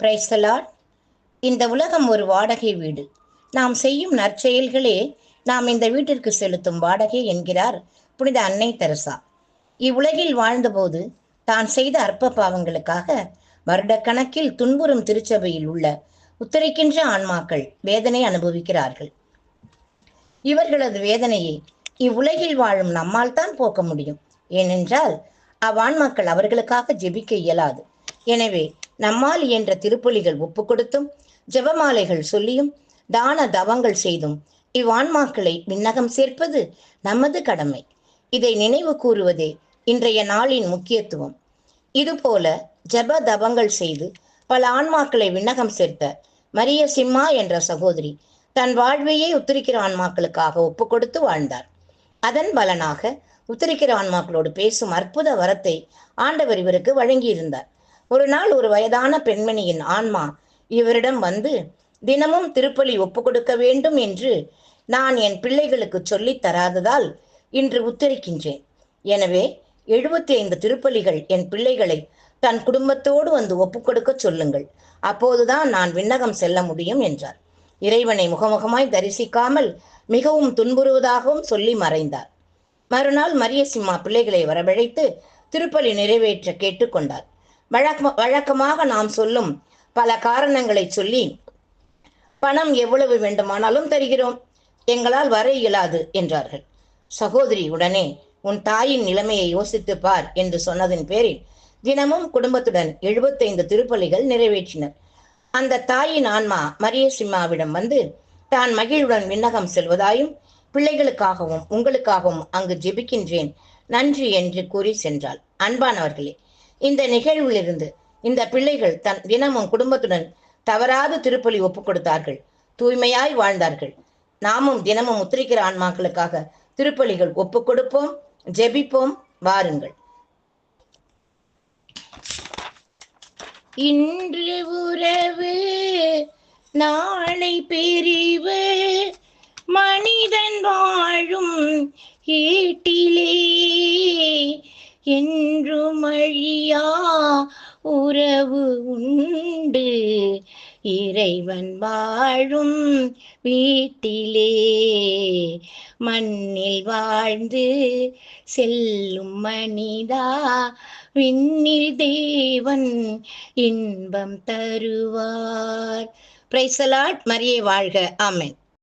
பிரைசலாட் இந்த உலகம் ஒரு வாடகை வீடு. நாம் செய்யும் நற்செயல்களே நாம் இந்த வீட்டிற்கு செலுத்தும் வாடகை என்கிறார் புனித அன்னை தெரசா. இவ்வுலகில் வாழ்ந்தபோது தான் செய்த அற்ப பாவங்களுக்காக வருடக்கணக்கில் துன்புறும் திருச்சபையில் உள்ள உத்தரிக்கின்ற ஆன்மாக்கள் வேதனை அனுபவிக்கிறார்கள். இவர்களது வேதனையை இவ்வுலகில் வாழும் நம்மால் தான் போக்க முடியும். ஏனென்றால் அவ்வான்மாக்கள் அவர்களுக்காக ஜெபிக்க இயலாது. எனவே நம்மால் இயன்ற திருப்பலிகள் ஒப்பு கொடுத்தும் ஜெபமாலைகள் சொல்லியும் தான தவங்கள் செய்தும் இவ்வான்மாக்களை விண்ணகம் சேர்ப்பது நமது கடமை. இதை நினைவு கூறுவதே இன்றைய நாளின் முக்கியத்துவம். இதுபோல ஜப தவங்கள் செய்து பல ஆன்மாக்களை விண்ணகம் சேர்த்த மரிய சிம்மா என்ற சகோதரி தன் வாழ்வையே உத்திரிக்கிற ஆன்மாக்களுக்காக ஒப்பு கொடுத்து வாழ்ந்தார். அதன் பலனாக உத்திரிக்கிற ஆன்மாக்களோடு பேசும் அற்புத வரத்தை ஆண்டவர் இவருக்கு வழங்கியிருந்தார். ஒரு நாள் ஒரு வயதான பெண்மணியின் ஆன்மா இவரிடம் வந்து தினமும் திருப்பலி ஒப்பு கொடுக்க வேண்டும் என்று நான் என் பிள்ளைகளுக்கு சொல்லித் தராததால் இன்று உத்தரிக்கின்றேன். எனவே எழுபத்தி ஐந்து திருப்பலிகள் என் பிள்ளைகளை தன் குடும்பத்தோடு வந்து ஒப்பு கொடுக்க சொல்லுங்கள். அப்போதுதான் நான் விண்ணகம் செல்ல முடியும் என்றார். இறைவனை முகமுகமாய் தரிசிக்காமல் மிகவும் துன்புறுவதாகவும் சொல்லி மறைந்தார். மறுநாள் மரியசிம்மா பிள்ளைகளை வரவழைத்து திருப்பலி நிறைவேற்ற கேட்டுக்கொண்டார் வழக்க வழக்கமாக நாம் சொல்லும் பல காரணங்களை சொல்லி பணம் எவ்வளவு வேண்டுமானாலும் தருகிறோம். எங்களால் வர இயலாது என்றார்கள். சகோதரி உடனே உன் தாயின் நிலைமையை யோசித்து பார் என்று சொன்னதின் பேரில் தினமும் குடும்பத்துடன் எழுபத்தைந்து திருப்பலிகள் நிறைவேற்றினர். அந்த தாயின் ஆன்மா மரியசிம்மாவிடம் வந்து தான் மகிழுடன் விண்ணகம் செல்வதாயும் பிள்ளைகளுக்காகவும் உங்களுக்காகவும் அங்கு ஜெபிக்கின்றேன். நன்றி என்று கூறி சென்றாள். அன்பானவர்களே இந்த நிகழ்விலிருந்து இந்த பிள்ளைகள் தன் தினமும் குடும்பத்துடன் தவறாது திருப்பலி ஒப்புக் கொடுத்தார்கள். தூய்மையாய் வாழ்ந்தார்கள். நாமும் தினமும் உத்திரிக்கிற ஆன்மாக்களுக்காக திருப்பலிகள் ஒப்புக் கொடுப்போம் ஜெபிப்போம். வாருங்கள். இன்று உறவு நாளை பிரிவு மனிதன் வாழும் ஏட்டிலே என்றும் மழியா உறவு உண்டு. இறைவன் வாழும் வீட்டிலே மண்ணில் வாழ்ந்து செல்லும் மனிதா. விண்ணில் தேவன் இன்பம் தருவார். பிரைசலாட் மரியே வாழ்க. ஆமேன்